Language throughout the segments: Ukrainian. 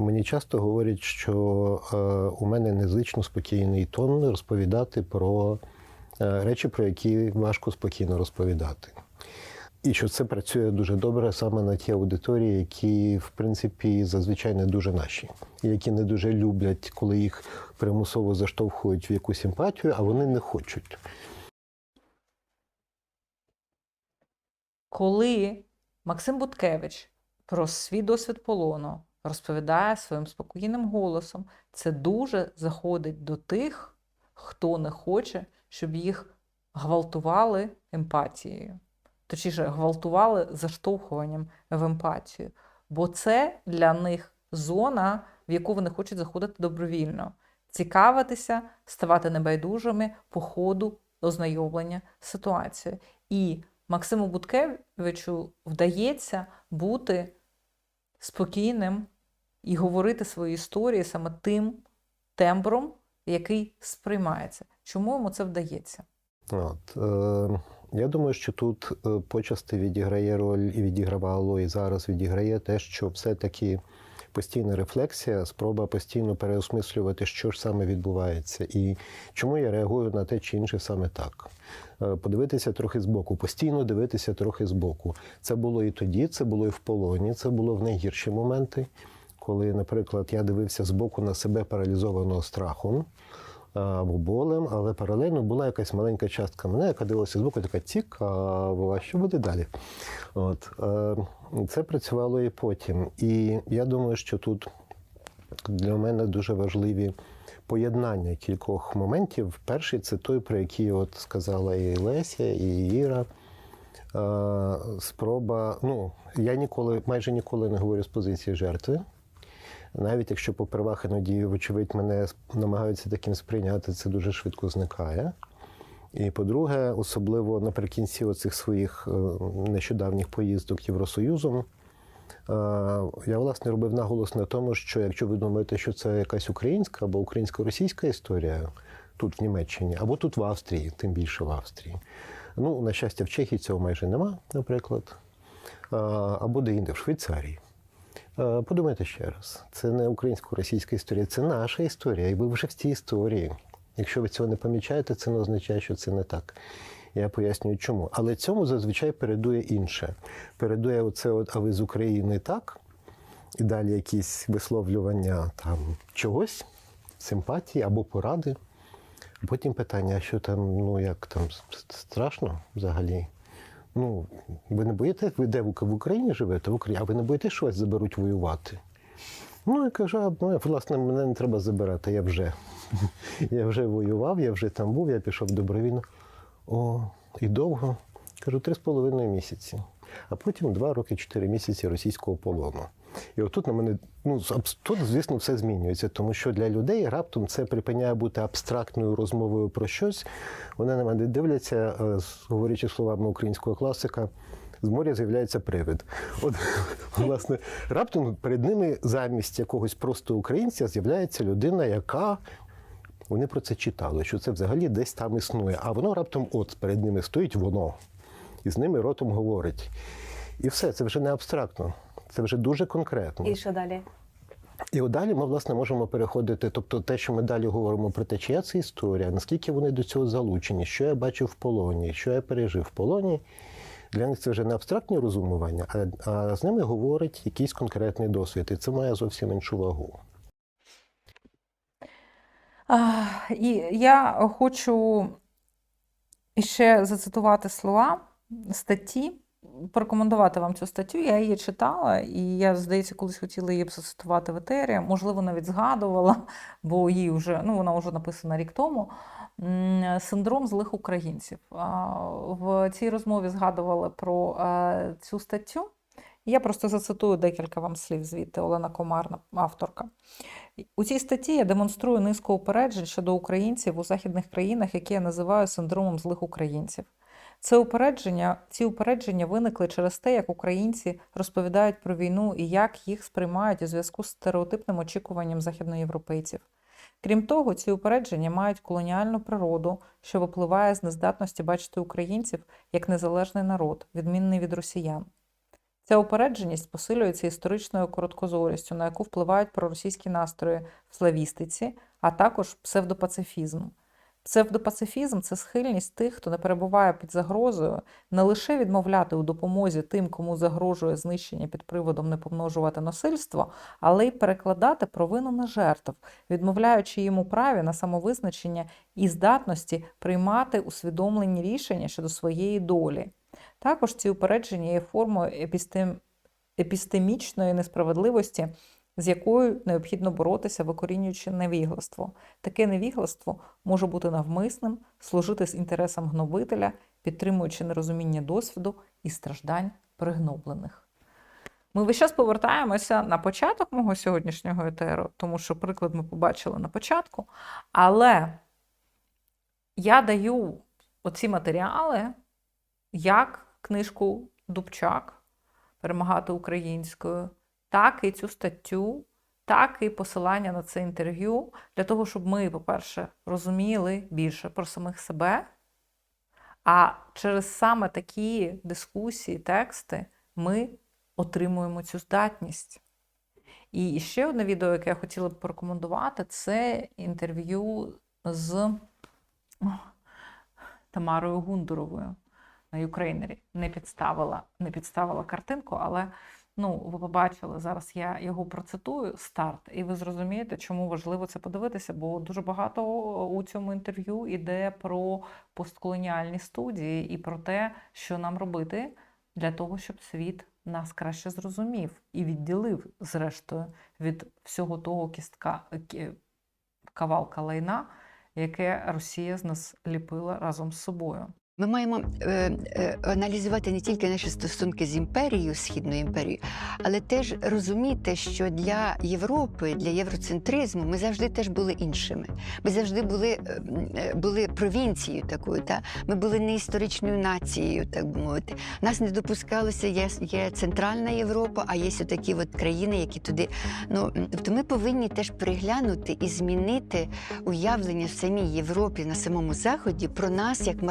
Мені часто говорять, що е, у мене незвично спокійний тон розповідати про е, речі, про які важко спокійно розповідати. І що це працює дуже добре саме на ті аудиторії, які, в принципі, зазвичай не дуже наші, які не дуже люблять, коли їх примусово заштовхують в якусь емпатію, а вони не хочуть. Коли Максим Буткевич про свій досвід полону розповідає своїм спокійним голосом, це дуже заходить до тих, хто не хоче, щоб їх гвалтували емпатією. Точніше, гвалтували заштовхуванням в емпатію. Бо це для них зона, в яку вони хочуть заходити добровільно, цікавитися, ставати небайдужими по ходу ознайомлення з ситуацією. І Максиму Буткевичу вдається бути спокійним і говорити свої історії саме тим тембром, який сприймається. Чому йому це вдається? От, е, я думаю, що тут е, почасти відіграє роль і відігравало, і зараз відіграє те, що все-таки постійна рефлексія, спроба постійно переосмислювати, що ж саме відбувається, і чому я реагую на те чи інше саме так. Е, Подивитися трохи збоку, постійно дивитися трохи збоку. Це було і тоді, це було і в полоні, це було в найгірші моменти, коли, наприклад, я дивився збоку на себе паралізованого страхом або болем, але паралельно була якась маленька частка мене, яка дивилася збоку, така цікаво, а що буде далі? От, е, це працювало і потім. І я думаю, що тут для мене дуже важливі поєднання кількох моментів. Перший це той, про який от сказала і Леся, і Іра. Е, Спроба, ну, я ніколи, майже ніколи не говорю з позиції жертви. Навіть якщо попервах іноді, вочевидь, мене намагаються таким сприйняти, це дуже швидко зникає. І по-друге, особливо наприкінці оцих своїх е, нещодавніх поїздок Євросоюзом, е, я власне робив наголос на тому, що якщо ви думаєте, що це якась українська або українсько-російська історія тут в Німеччині, або тут в Австрії, тим більше в Австрії. Ну, на щастя, в Чехії цього майже нема, наприклад, або де-інде в Швейцарії. Е, Подумайте ще раз, це не українсько-російська історія, це наша історія, і ви вже в цій історії. Якщо ви цього не помічаєте, це не означає, що це не так. Я пояснюю, чому. Але цьому зазвичай передує інше. Передує оце, от, а ви з України так, і далі якісь висловлювання там чогось, симпатії або поради. Потім питання, що там, ну як там страшно взагалі? Ну, ви не боїтесь, ви де в Україні живете, в Україні, а ви не боїтесь, що вас заберуть воювати? Ну, я кажу, ну, власне, мене не треба забирати, я вже. Я вже воював, я вже там був, я пішов добровільно. О, і довго. Кажу, три з половиною місяці. А потім два роки, чотири місяці російського полону. І отут на мене, ну, тут, звісно, все змінюється, тому що для людей раптом це припиняє бути абстрактною розмовою про щось. Вони на мене дивляться, е, говорячи словами українського класика, з моря з'являється привид. От, власне, раптом перед ними замість якогось просто українця з'являється людина, яка. Вони про це читали, що це взагалі десь там існує. А воно раптом от перед ними стоїть воно. І з ними ротом говорить. І все, це вже не абстрактно, це вже дуже конкретно. І що далі? І от далі ми, власне, можемо переходити. Тобто, те, що ми далі говоримо про те, чия це історія, наскільки вони до цього залучені, що я бачив в полоні, що я пережив в полоні. Для них це вже не абстрактні розумування, а, а з ними говорить якийсь конкретний досвід. І це має зовсім іншу вагу. А, І я хочу ще зацитувати слова статті, порекомендувати вам цю статтю. Я її читала, і я, здається, колись хотіла її зацитувати в етері. Можливо, навіть згадувала, бо її вже ну, вона вже написана рік тому. Синдром злих українців. В цій розмові згадували про е, цю статтю. Я просто зацитую декілька вам слів звідти Олена Комарна, авторка. У цій статті я демонструю низку упереджень щодо українців у західних країнах, які я називаю синдромом злих українців. Це упередження, ці упередження виникли через те, як українці розповідають про війну і як їх сприймають у зв'язку з стереотипним очікуванням західноєвропейців. Крім того, ці упередження мають колоніальну природу, що випливає з нездатності бачити українців як незалежний народ, відмінний від росіян. Ця упередженість посилюється історичною короткозорістю, на яку впливають проросійські настрої в славістиці, а також псевдопацифізм. Псевдопацифізм це схильність тих, хто не перебуває під загрозою, не лише відмовляти у допомозі тим, кому загрожує знищення під приводом не помножувати насильство, але й перекладати провину на жертв, відмовляючи їм у праві на самовизначення і здатності приймати усвідомлені рішення щодо своєї долі. Також ці упередження є формою епістем... епістемічної несправедливості, з якою необхідно боротися, викорінюючи невігластво. Таке невігластво може бути навмисним, служити з інтересам гнобителя, підтримуючи нерозуміння досвіду і страждань пригноблених. Ми весь час повертаємося на початок мого сьогоднішнього етеру, тому що приклад ми побачили на початку. Але я даю оці матеріали як книжку Дубчак перемагати українською, так і цю статтю, так і посилання на це інтерв'ю, для того, щоб ми, по-перше, розуміли більше про самих себе. А через саме такі дискусії, тексти ми отримуємо цю здатність. І ще одне відео, яке я хотіла б порекомендувати, це інтерв'ю з Тамарою Гундуровою на Юкрейнері. Не підставила, не підставила картинку, але ну, ви побачили, зараз я його процитую старт, і ви зрозумієте, чому важливо це подивитися, бо дуже багато у цьому інтерв'ю йде про постколоніальні студії і про те, що нам робити для того, щоб світ нас краще зрозумів і відділив, зрештою, від всього того кістка кі- кавалка лайна, яке Росія з нас ліпила разом з собою. Ми маємо е, е, аналізувати не тільки наші стосунки з імперією, східною імперією, але теж розуміти, що для Європи, для євроцентризму ми завжди теж були іншими. Ми завжди були, е, е, були провінцією такою. Та? Ми були не історичною нацією, так би мовити. Нас не допускалося, є, є Центральна Європа, а є такі от країни, які туди. Ну, тобто ми повинні теж переглянути і змінити уявлення в самій Європі на самому Заході про нас як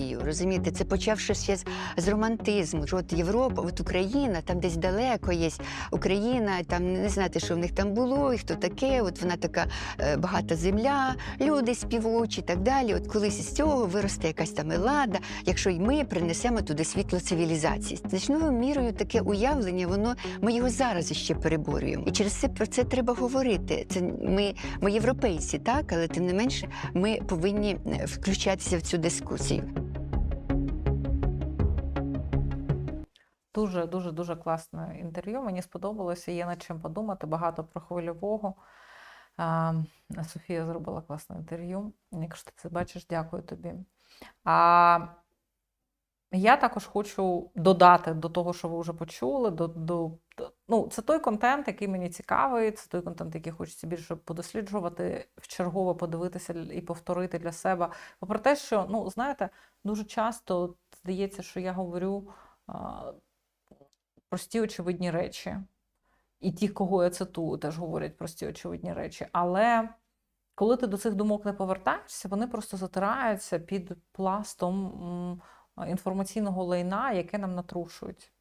маргіналію. Розумієте, це почавши ще з, з романтизму. Що от Європа, от Україна, там десь далеко є Україна, там не знаєте, що в них там було, і хто таке. От вона така е, багата земля, люди співочі і так далі. От колись із цього виросте якась там елада, якщо й ми принесемо туди світло цивілізації. Значною мірою таке уявлення, воно ми його зараз іще переборюємо. І через це про це треба говорити. Це ми, ми європейці, так, але тим не менше ми повинні е, включатися в цю дискусію. Дуже, дуже, дуже класне інтерв'ю. Мені сподобалося, є над чим подумати, багато про хвильового. Софія зробила класне інтерв'ю. Якщо ти це бачиш, дякую тобі. А я також хочу додати до того, що ви вже почули. До, до, до- ну, це той контент, який мені цікавий, це той контент, який хочеться більше подосліджувати, вчергово подивитися і повторити для себе. Попри те, що, ну, знаєте, дуже часто здається, що я говорю прості очевидні речі. І ті, кого я цитую, теж говорять прості очевидні речі. Але коли ти до цих думок не повертаєшся, вони просто затираються під пластом інформаційного лайна, яке нам натрушують.